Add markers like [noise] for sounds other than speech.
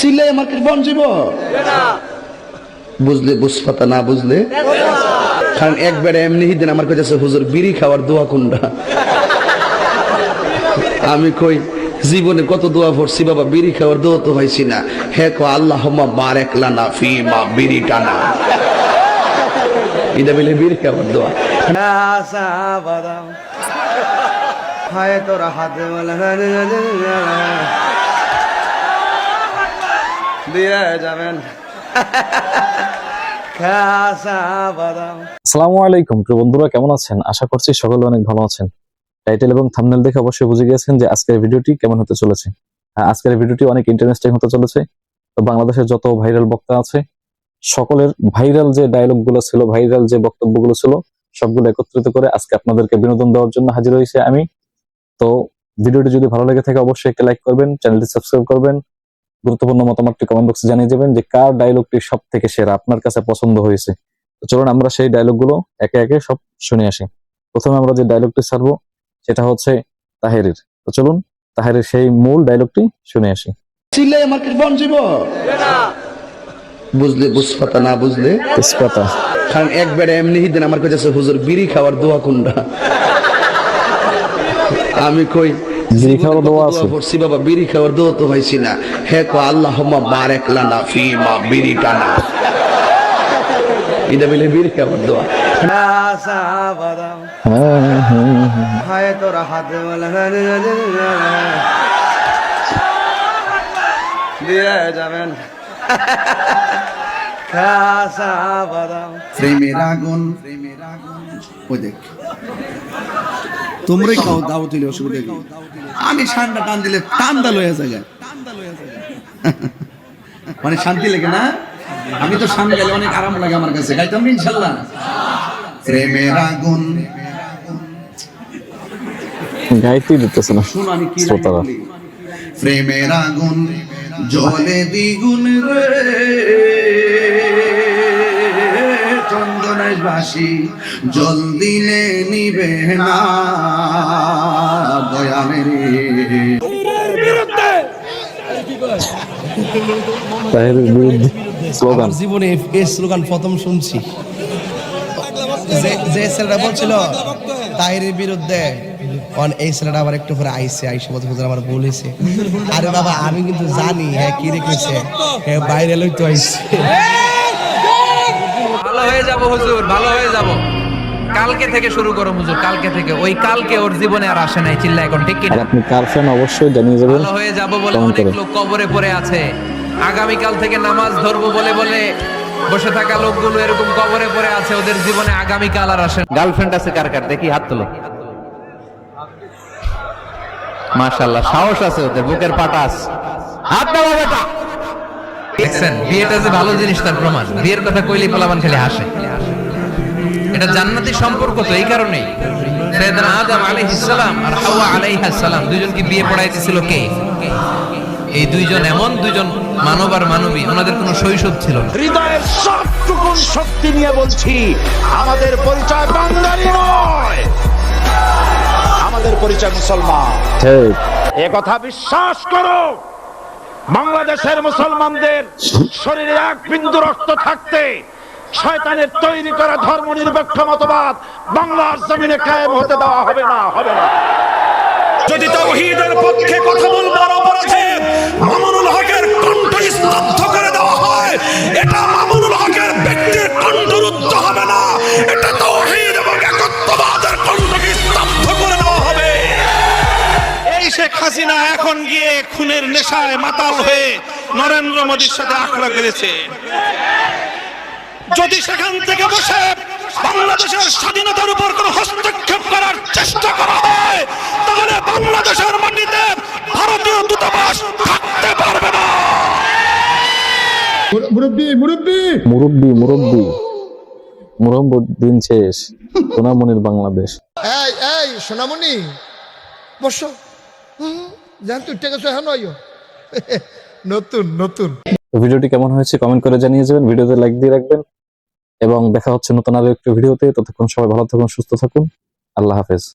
চিল্লাই আমার কাছে বন যাব বুঝলে, বুঝপাতা না বুঝলে? কারণ একবারে এমনি দিন আমার কাছে হুজুর, বিড়ি খাওয়ার দোয়া কোনটা? আমি কই, জীবনে কত দোয়া পড়ছি বাবা, বিড়ি খাওয়ার দোয়া তো হয়েছি না। হে কো আল্লাহ বারেক লানা ফি মা বিড়ি টানা এটা বলে, বিড়ি খাওয়ার দোয়া। হায় তোরা হাতে বলে। দিয়ে যাবেন। আলাইকুম, প্রিয় বন্ধুরা, কেমন আছেন? আশা করছি সকলে অনেক ভালো আছেন। টাইটেল এবং থাম্বনেল দেখে অবশ্যই বুঝে যে আজকের ভিডিওটি কেমন হতে চলেছে। আজকের ভিডিওটি অনেক ইন্টারেস্টিং হতে চলেছে। তো বাংলাদেশের যত ভাইরাল বক্তা আছে, সকলের ভাইরাল যে ডায়লগগুলো ছিল ভাইরাল যে বক্তব্যগুলো ছিল, সবগুলো একত্রিত করে আজকে আপনাদেরকে বিনোদন দেওয়ার জন্য হাজির হয়েছে আমি। তো ভিডিওটি যদি ভালো লেগে থাকে, অবশ্যই একটা লাইক করবেন, চ্যানেলটি সাবস্ক্রাইব করবেন গুরুত্বপূর্ণ মতামতটি কমেন্ট বক্সে জানিয়ে যাবেন যে কার ডায়লগটি সব থেকে সেরা আপনার কাছে পছন্দ হয়েছে? তো চলুন আমরা সেই ডায়লগগুলো একে একে সব শুনে আসি। প্রথমে আমরা যে ডায়লগটি ছাড়বো সেটা হচ্ছে তাহেরের। তো চলুন তাহেরের সেই মূল ডায়লগটি শুনে আসি। বুঝলে বুঝপাতা না বুঝলে? তেজপাতা। কারণ একবারে এমনি দিন আমার কাছে হুজুর বিড়ি খাওয়ার দোয়া কোনটা? আমি কই বিড়ি খাওয়ার দোয়া আছে? পড়ছি বাবা বিড়ি খাওয়ার দোয়া তো হয়েছি না হে কো আল্লাহ বারেক লানা ফি মা বিড়ি টানা এটা বলে বিড়ি খাওয়ার দোয়া খাসা বাদাম। হায় তোরা হাতে দিয়ে যাবেন খাসা বাদাম প্রেমের আগুন। ওই দেখ। তোমরাই খাও দাও দিলে অসুবিধা কি? আমি ঠান্ডা টান দিলে ঠান্ডা লয়ে যায়। মানে শান্তি লাগে না? আমি তো শান্তি গেলে অনেক আরাম লাগে আমার কাছে। গাইতাম ইনশাল্লাহ। প্রেমের আগুন। গাইতেই দিতেছে না শুনো আমি কি শ্রোতারা। বলি। প্রেমের আগুন জলে দ্বিগুণ রে। বাসি জল দিলে নিবে না দয়ালের বিরুদ্ধে স্লোগান। জীবনে এই স্লোগান প্রথম শুনছি। যে ছেলেটা বলছিল তাহিরের বিরুদ্ধে অন এই ছেলেটা আবার একটু পরে আইসে আইসে বলতে হুজুর আমার হয়েছে। আরে বাবা আমি কিন্তু জানি হ্যাঁ কি রেখেছে হ্যাঁ বাইরে লইতে আইসে। ভালো হয়ে যাব হুজুর ভালো হয়ে যাব। কালকে থেকে শুরু করো হুজুর কালকে থেকে। ওই কালকে ওর জীবনে আর আসে নাই চিল্লা এখন ঠিক আর আপনি কার ফ্যান অবশ্যই জানিয়ে যাবেন ভালো হয়ে যাব বলে অনেক লোক কবরে পড়ে আছে। আগামীকাল থেকে নামাজ ধরবো বলে বলে বসে থাকা লোকগুলো এরকম কবরে পড়ে আছে ওদের জীবনে আগামীকাল আর আসে গার্লফ্রেন্ড আছে কার কার? দেখি হাত তোলো। মাশাআল্লাহ সাহস আছে ওদের বুকের পাটাস হাত দাও বেটা দেখছেন বিয়েটা যে ভালো জিনিস তার প্রমাণ। বিয়ের কথা কইলেই পোলাবান খালি হাসে। এটা জান্নাতি সম্পর্ক তো এই কারণেই। সাইয়েদনা আদম আলাইহিস সালাম আর হাওয়া আলাইহাস সালাম দুইজনকে বিয়ে পড়াইতেছিল কে? এই দুইজন এমন দুইজন মানব আর মানবী ওনাদের কোনো শৈশব ছিল না। হৃদয়ের সবটুকুন শক্তি নিয়ে বলছি আমাদের পরিচয় বাঙালি নয়। আমাদের পরিচয় মুসলমান। ঠিক। এ কথা বিশ্বাস করো। বাংলাদেশের মুসলমানদের শরীরে এক বিন্দু রক্ত থাকতে শয়তানের তৈরি করা ধর্ম নিরপেক্ষ মতবাদ বাংলার জমিনে কায়েম হতে দেওয়া হবে না হবে না। যদি তাওহীদের পক্ষে কথা বলবার অপরাধে হাসিনা এখন গিয়ে খুনের নেশায় মাতাল হয়ে নরেন্দ্র মোদীর সাথে আখড়া করেছে যদি সেখান থেকে বসে বাংলাদেশের স্বাধীনতার উপর কোন হস্তক্ষেপ করার চেষ্টা করা হয় তাহলে বাংলাদেশের মাটিতে ভারতীয় দূতাবাস থাকতে পারবে না। মুরব্বি মুরব্বি। মুরব্বি দিন শেষ। সোনামণির বাংলাদেশ। এই এই সোনামণি বসো। হুম, [laughs] নতুন নতুন। ভিডিওটি কেমন হয়েছে কমেন্ট করে জানিয়ে যাবেন। ভিডিওতে লাইক দিয়ে রাখবেন। এবং দেখা হচ্ছে নতুন আরও একটি ভিডিওতে। ততক্ষণ সবাই ভালো থাকুন, সুস্থ থাকুন। আল্লাহ হাফেজ।